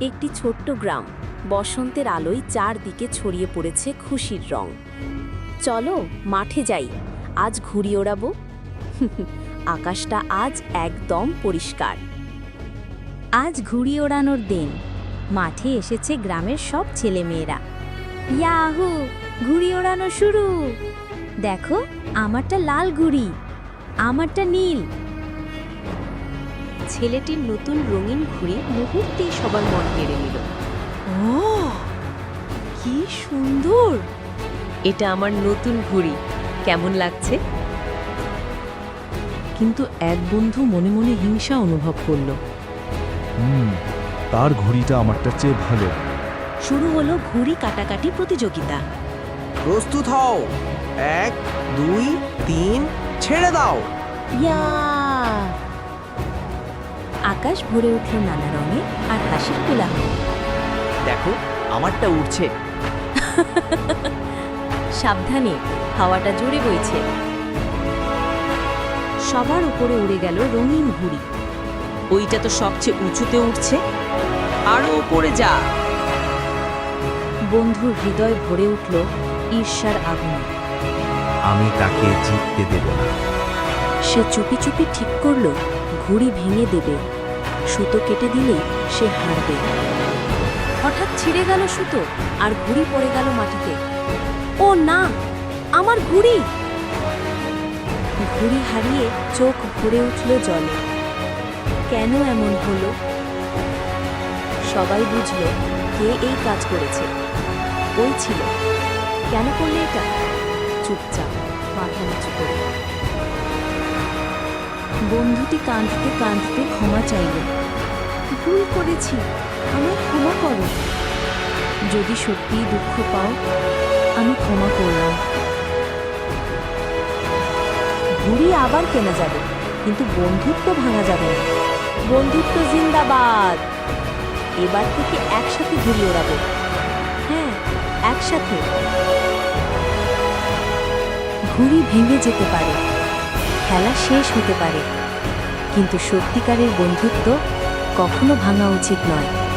একটি ছোট্ট গ্রাম। বসন্তের আলোয় চারদিকে ছড়িয়ে পড়েছে খুশির রং। চলো, মাঠে যাই। আজ ঘুড়ি ওড়াবো। আকাশটা আজ একদম পরিষ্কার। আজ ঘুড়ি ওড়ানোর দিন। মাঠে এসেছে গ্রামের সব ছেলেমেয়েরা। ইয়াহু, ঘুড়ি ওড়ানো শুরু। দেখো, আমারটা লাল ঘুড়ি। আমারটা নীল। ছেলেটির নতুন রঙিন ঘুড়ি মুহূর্তেই সবার মন কেড়ে নিল। ও কি সুন্দর! এটা আমার নতুন ঘুড়ি। কেমন লাগছে? কিন্তু এক বন্ধু মনে মনে হিংসা অনুভব করল। হুম তার ঘড়িটা আমারটার চেয়ে ভালো। শুরু হলো ঘুড়ি কাটাকাটি প্রতিযোগিতা। প্রস্তুত হও। এক দুই তিন ছেড়ে দাও। ইয়া আকাশ ভরে উঠল নানা রঙে আর হাসির কোলাহল। দেখো আমারটা উঠছে সাবধানে হাওয়াটা জোরে বইছে। সবার উপরে উড়ে গেল রঙিন ঘুড়ি। ওইটা তো সবচেয়ে উঁচুতে উঠছে। আরও উপরে যা। বন্ধুর হৃদয় ভরে উঠল ঈর্ষার আগুনে। আমি তাকে জিততে দেব না। সে চুপি চুপি ঠিক করল ঘুড়ি ভেঙে দেবে। সুতো কেটে দিলে সে হারবে। হঠাৎ ছিঁড়ে গেল সুতো আর ঘুড়ি পড়ে গেল মাটিতে। ও না, আমার ঘুড়ি! ঘুড়ি হারিয়ে চোখ ভরে উঠল জলে। কেন এমন হলো? সবাই বুঝল কে এই কাজ করেছে। ওই ছিল। কেন করলে এটা? চুপচাপ, মাথা নিচু করে। বন্ধুটি কাঁদতে কাঁদতে ক্ষমা চাইল। ভুল করেছি, আমায় ক্ষমা করো। যদি সত্যিই দুঃখ পাও, আমি ক্ষমা করলাম। ঘুড়ি আবার কেনা যাবে, কিন্তু বন্ধুত্ব ভাঙা যাবে না। বন্ধুত্ব জিন্দাবাদ। এবার থেকে একসাথে ঘুড়ি ওড়াবো হ্যাঁ একসাথে। ঘুড়ি ভেঙে যেতে পারে। খেলা শেষ হতে পারে। কিন্তু সত্যিকারের বন্ধুত্ব কখনো ভাঙা উচিত নয়।